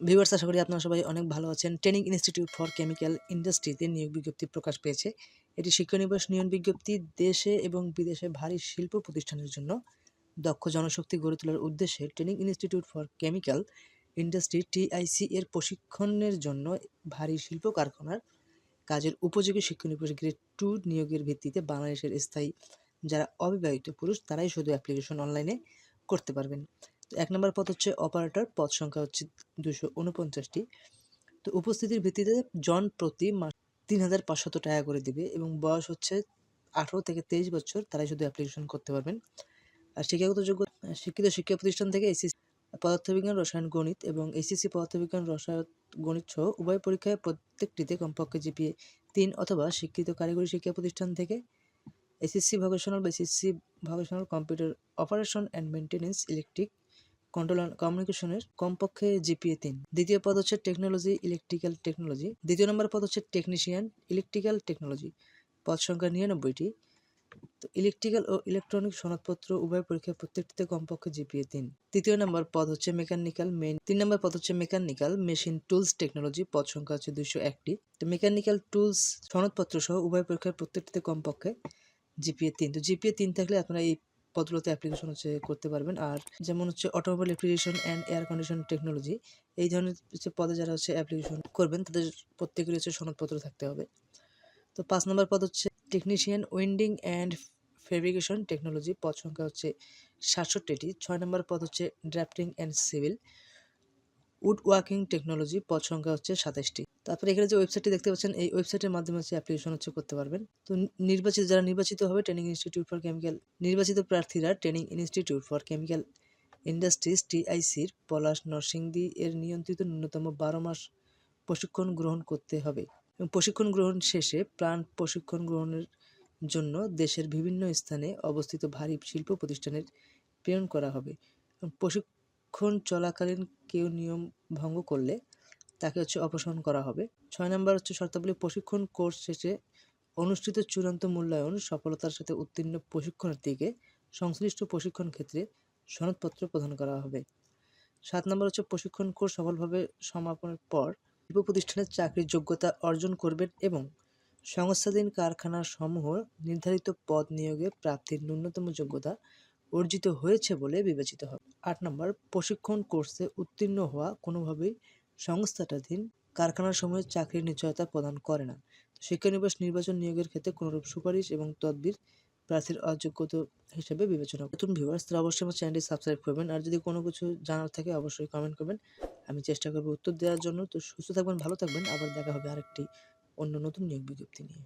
Viewers, আশা করি আপনারা সবাই অনেক ভালো আছেন। ট্রেনিং ইনস্টিটিউট ফর কেমিক্যাল ইন্ডাস্ট্রিতে নিয়োগ বিজ্ঞপ্তি প্রকাশ পেয়েছে। এটি শিক্ষানিবাস নিয়োগ বিজ্ঞপ্তি, দেশে এবং বিদেশে ভারী শিল্প প্রতিষ্ঠানের জন্য দক্ষ জনশক্তি গড়ে তোলার উদ্দেশ্যে training institute for chemical industry TIC এর প্রশিক্ষণের জন্য ভারী শিল্প কারখানার কাজের উপযোগী শিক্ষানিবাস গ্রেড টু নিয়োগের ভিত্তিতে বাংলাদেশের স্থায়ী যারা অবিবাহিত পুরুষ, তারাই শুধু অ্যাপ্লিকেশন অনলাইনে করতে পারবেন। এক নম্বর পদ হচ্ছে অপারেটর পদ সংখ্যা হচ্ছে দুশো উনপঞ্চাশটি। তো উপস্থিতির ভিত্তিতে জন প্রতি মাস তিন হাজার পাঁচশত টাকা করে দিবে এবং বয়স হচ্ছে আঠেরো থেকে তেইশ বছর, তারাই শুধু অ্যাপ্লিকেশন করতে পারবেন। আর শিক্ষাগত যোগ্য, শিক্ষিত শিক্ষা প্রতিষ্ঠান থেকে এসিসি পদার্থবিজ্ঞান, রসায়ন, গণিত এবং এসিসি পদার্থবিজ্ঞান, রসায়ন, গণিত সহ উভয় পরীক্ষায় প্রত্যেকটিতে কমপক্ষে জিপিএ তিন অথবা শিক্ষিত কারিগরি শিক্ষা প্রতিষ্ঠান থেকে এসএসসি ভোকেশনাল বা SSC vocational computer operation and maintenance electric control and কমিউনিকেশনের কমপক্ষে জিপিএ তিন। দ্বিতীয় পদ হচ্ছে টেকনোলজি, ইলেকট্রিক্যাল টেকনোলজি। দ্বিতীয় নম্বর পদ হচ্ছে টেকনিশিয়ান, ইলেকট্রিক্যাল টেকনোলজি। পদ সংখ্যা নিরানব্বইটি। তো ইলেকট্রিক্যাল ও ইলেকট্রনিক সনদপত্র উভয় পরীক্ষায় প্রত্যেকটিতে কমপক্ষে জিপিএ তিন। তৃতীয় নম্বর পদ হচ্ছে মেকানিক্যাল মেন তিন নম্বর পদ হচ্ছে মেকানিক্যাল মেশিন টুলস টেকনোলজি। পদ সংখ্যা হচ্ছে দুইশো একটি। তো মেকানিক্যাল টুলস সনদপত্র সহ উভয় পরীক্ষার প্রত্যেকটিতে কমপক্ষে জিপিএ তিন। তো জিপিএ তিন থাকলে আপনারা এই পদগুলোতে অ্যাপ্লিকেশন হচ্ছে করতে পারবেন। আর যেমন হচ্ছে automobile refrigeration and air condition technology এই ধরনের হচ্ছে পদে যারা হচ্ছে অ্যাপ্লিকেশন করবেন, তাদের প্রত্যেকের হচ্ছে সনদপত্র থাকতে হবে। তো পাঁচ নম্বর পদ হচ্ছে technician winding and fabrication technology পদ সংখ্যা হচ্ছে সাতষট্টিটি। ছয় নম্বর পদ হচ্ছে drafting and civil wood working technology পদ সংখ্যা হচ্ছে সাতাশটি। তারপরে এখানে যে ওয়েবসাইটটি দেখতে পাচ্ছেন, এই ওয়েবসাইটের মাধ্যমে হচ্ছে অ্যাপ্লিকেশন হচ্ছে করতে পারবেন। তো নির্বাচিত, যারা নির্বাচিত হবে ট্রেনিং ইনস্টিটিউট ফর কেমিক্যাল নির্বাচিত প্রার্থীরা training institute for chemical industries টিআইসির Palash Narsingdi এর নিয়ন্ত্রিত ন্যূনতম বারো মাস প্রশিক্ষণ গ্রহণ করতে হবে। এবং প্রশিক্ষণ গ্রহণ শেষে প্রাণ প্রশিক্ষণ গ্রহণের জন্য দেশের বিভিন্ন স্থানে অবস্থিত ভারী শিল্প প্রতিষ্ঠানের প্রেরণ করা হবে। প্রশিক্ষণ চলাকালীন কেউ নিয়ম ভঙ্গ করলে তাকে হচ্ছে অপসারণ করা হবে। ছয় নম্বর হচ্ছে শর্তাবলী প্রশিক্ষণ কোর্স শেষে অনুষ্ঠিত চূড়ান্ত মূল্যায়ন, সফলতার সাথে উত্তীর্ণ প্রশিক্ষণার্থীকে সংশ্লিষ্ট প্রশিক্ষণ ক্ষেত্রে সনদপত্র প্রদান করা হবে। সাত নম্বর হচ্ছে প্রশিক্ষণ কোর্স সফলভাবে সমাপনের পর শিল্প প্রতিষ্ঠানের চাকরির যোগ্যতা অর্জন করবেন এবং সংস্থাধীন কারখানার সমূহ নির্ধারিত পদ নিয়োগে প্রাপ্তির ন্যূনতম যোগ্যতা অর্জিত হয়েছে বলে বিবেচিত হবে। আট নম্বর, প্রশিক্ষণ কোর্সে উত্তীর্ণ হওয়া কোনোভাবেই সংস্থাটাধীন কারখানার সময় চাকরির নিশ্চয়তা প্রদান করে না। শিক্ষানিবাস নির্বাচন নিয়োগের ক্ষেত্রে কোনোরূপ সুপারিশ এবং তদবির প্রার্থীর অযোগ্যতা হিসেবে বিবেচনা নতুন ভিউয়ার্স তারা অবশ্যই আমার চ্যানেলটি সাবস্ক্রাইব করবেন। আর যদি কোনো কিছু জানার থাকে, অবশ্যই কমেন্ট করবেন। আমি চেষ্টা করব উত্তর দেওয়ার জন্য। তো সুস্থ থাকবেন, ভালো থাকবেন। আবার দেখা হবে আরেকটি অন্য নতুন নিয়োগ বিজ্ঞপ্তি নিয়ে।